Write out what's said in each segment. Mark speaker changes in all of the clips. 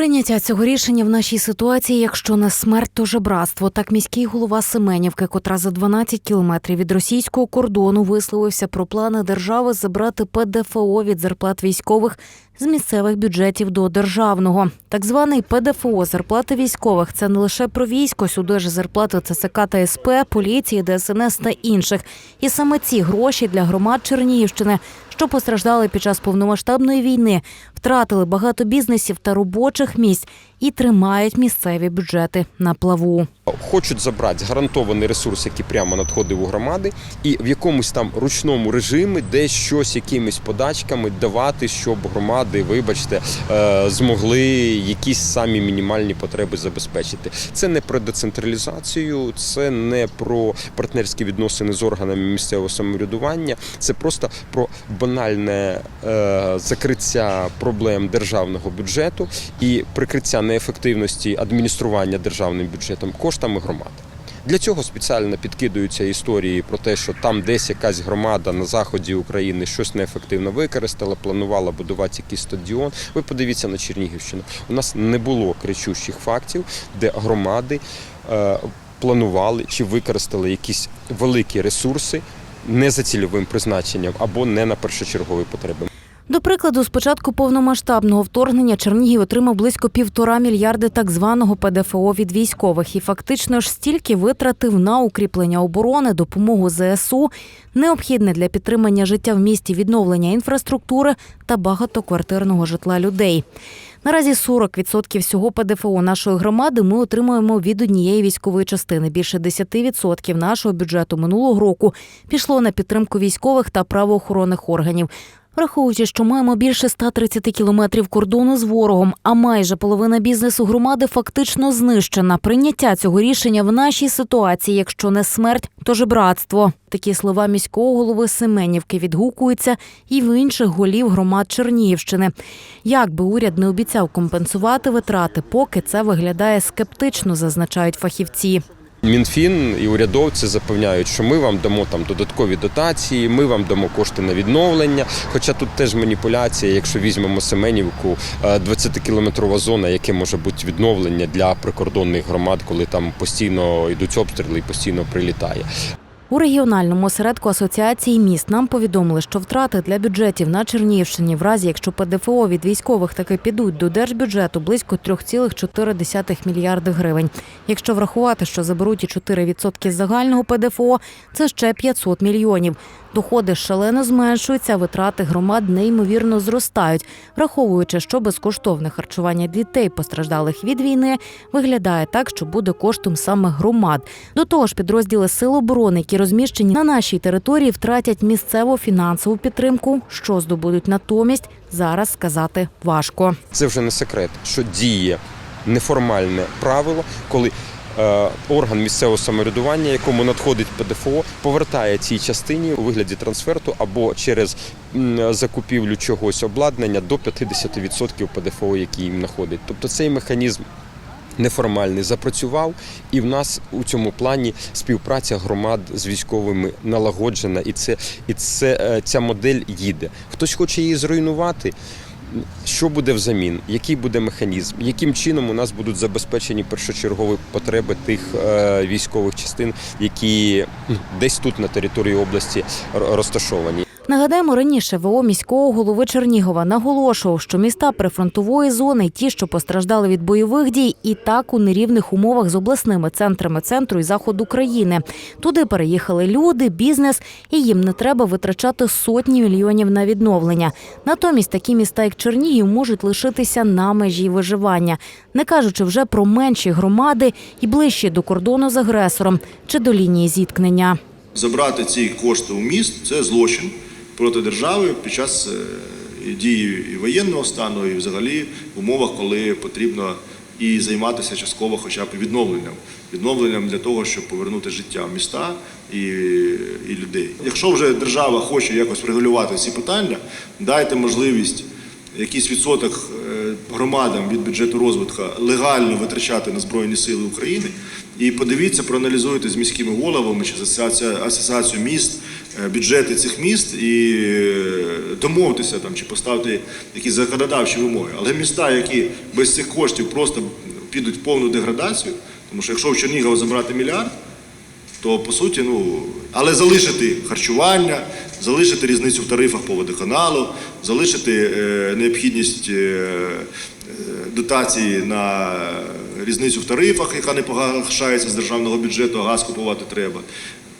Speaker 1: Прийняття цього рішення в нашій ситуації, якщо не смерть, то жебратство. Так міський голова Семенівки, котра за 12 кілометрів від російського кордону висловився про плани держави забрати ПДФО від зарплат військових з місцевих бюджетів до державного. Так званий ПДФО зарплати військових це не лише про військо, сюди ж зарплати ЦСК та СП, поліції, ДСНС та інших. І саме ці гроші для громад Чернігівщини, що постраждали під час повномасштабної війни, втратили багато бізнесів та робочих місць і тримають місцеві бюджети на плаву.
Speaker 2: Хочуть забрати гарантований ресурс, який прямо надходив у громади, і в якомусь там ручному режимі десь щось якимись подачками давати, щоб громади, вибачте, е, змогли якісь самі мінімальні потреби забезпечити. Це не про децентралізацію, це не про партнерські відносини з органами місцевого самоврядування, це просто про банальне е, закриття проблем державного бюджету і прикриття неефективності адміністрування державним бюджетом коштами громад. Для цього спеціально підкидаються історії про те, що там десь якась громада на заході України щось неефективно використала, планувала будувати якийсь стадіон. Ви подивіться на Чернігівщину. У нас не було кричущих фактів, де громади е, планували чи використали якісь великі ресурси не за цільовим призначенням або не на першочергові потреби.
Speaker 1: До прикладу, з початку повномасштабного вторгнення Чернігів отримав близько півтора мільярди так званого ПДФО від військових і фактично ж стільки витратив на укріплення оборони, допомогу ЗСУ, необхідне для підтримання життя в місті відновлення інфраструктури та багатоквартирного житла людей. Наразі 40% всього ПДФО нашої громади ми отримуємо від однієї військової частини. Більше 10% нашого бюджету минулого року пішло на підтримку військових та правоохоронних органів. Враховуючи, що маємо більше 130 кілометрів кордону з ворогом, а майже половина бізнесу громади фактично знищена. Прийняття цього рішення в нашій ситуації, якщо не смерть, то жебратство. Такі слова міського голови Семенівки відгукуються і в інших голів громад Чернігівщини. Як би уряд не обіцяв компенсувати витрати, поки це виглядає скептично, зазначають фахівці.
Speaker 2: Мінфін і урядовці запевняють, що ми вам дамо там додаткові дотації, ми вам дамо кошти на відновлення. Хоча тут теж маніпуляція, якщо візьмемо Семенівку, 20-кілометрова зона, яке може бути відновлення для прикордонних громад, коли там постійно йдуть обстріли і постійно прилітає.
Speaker 1: У регіональному осередку асоціації міст нам повідомили, що втрати для бюджетів на Чернігівщині, в разі якщо ПДФО від військових таки підуть до держбюджету, близько 3,4 мільярди гривень. Якщо врахувати, що заберуть і 4% загального ПДФО, це ще 500 мільйонів. Доходи шалено зменшуються, витрати громад неймовірно зростають, враховуючи, що безкоштовне харчування дітей, постраждалих від війни, виглядає так, що буде коштом саме громад. До того ж, підрозділи Сил оборони, які розміщені на нашій території, втратять місцеву фінансову підтримку. Що здобудуть натомість, зараз сказати важко.
Speaker 2: Це вже не секрет, що діє неформальне правило, коли орган місцевого самоврядування, якому надходить ПДФО, повертає цій частині у вигляді трансферту або через закупівлю чогось обладнання до 50% ПДФО, який їм находить. Тобто цей механізм. Неформальний запрацював, і в нас у цьому плані співпраця громад з військовими налагоджена, і це і це е, ця модель їде. Хтось хоче її зруйнувати. Що буде взамін? Який буде механізм? Яким чином у нас будуть забезпечені першочергові потреби тих е, військових частин, які ну, десь тут на території області розташовані?
Speaker 1: Нагадаємо, раніше ВО міського голови Чернігова наголошував, що міста прифронтової зони, ті, що постраждали від бойових дій, і так у нерівних умовах з обласними центрами центру і заходу країни. Туди переїхали люди, бізнес, і їм не треба витрачати сотні мільйонів на відновлення. Натомість такі міста, як Чернігів, можуть лишитися на межі виживання, не кажучи вже про менші громади і ближчі до кордону з агресором чи до лінії зіткнення.
Speaker 3: Забрати ці кошти у міст це злочин проти держави під час е, дії і воєнного стану, і взагалі в умовах, коли потрібно і займатися частково хоча б відновленням. Відновленням для того, щоб повернути життя в міста і, і людей. Якщо вже держава хоче якось регулювати ці питання, дайте можливість якийсь відсоток е, громадам від бюджету розвитку легально витрачати на Збройні Сили України. І подивіться, проаналізуйте з міськими головами чи з асоціацією міст, бюджети цих міст і е, домовитися там чи поставити якісь законодавчі вимоги. Але міста, які без цих коштів просто підуть в повну деградацію, тому що якщо в Чернігова забрати мільярд, то по суті, ну але залишити харчування, залишити різницю в тарифах по водоканалу, залишити е, необхідність е, е, дотації на різницю в тарифах, яка не погашається з державного бюджету, а газ купувати треба,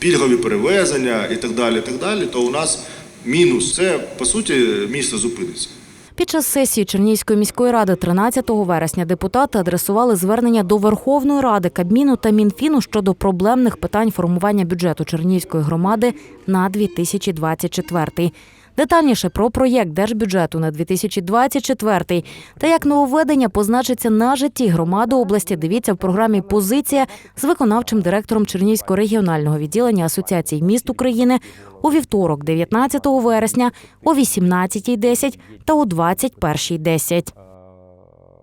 Speaker 3: пільгові перевезення і так далі. Так далі, то у нас мінус. Це по суті місто зупиниться.
Speaker 1: Під час сесії Чернігівської міської ради 13 вересня депутати адресували звернення до Верховної Ради, Кабміну та Мінфіну щодо проблемних питань формування бюджету Чернігівської громади на 2024. Детальніше про проєкт держбюджету на 2024 та як нововведення позначиться на житті громади області. Дивіться в програмі Позиція з виконавчим директором Чернівського регіонального відділення Асоціації міст України у вівторок, 19 вересня, о 18.10 та о 21.10.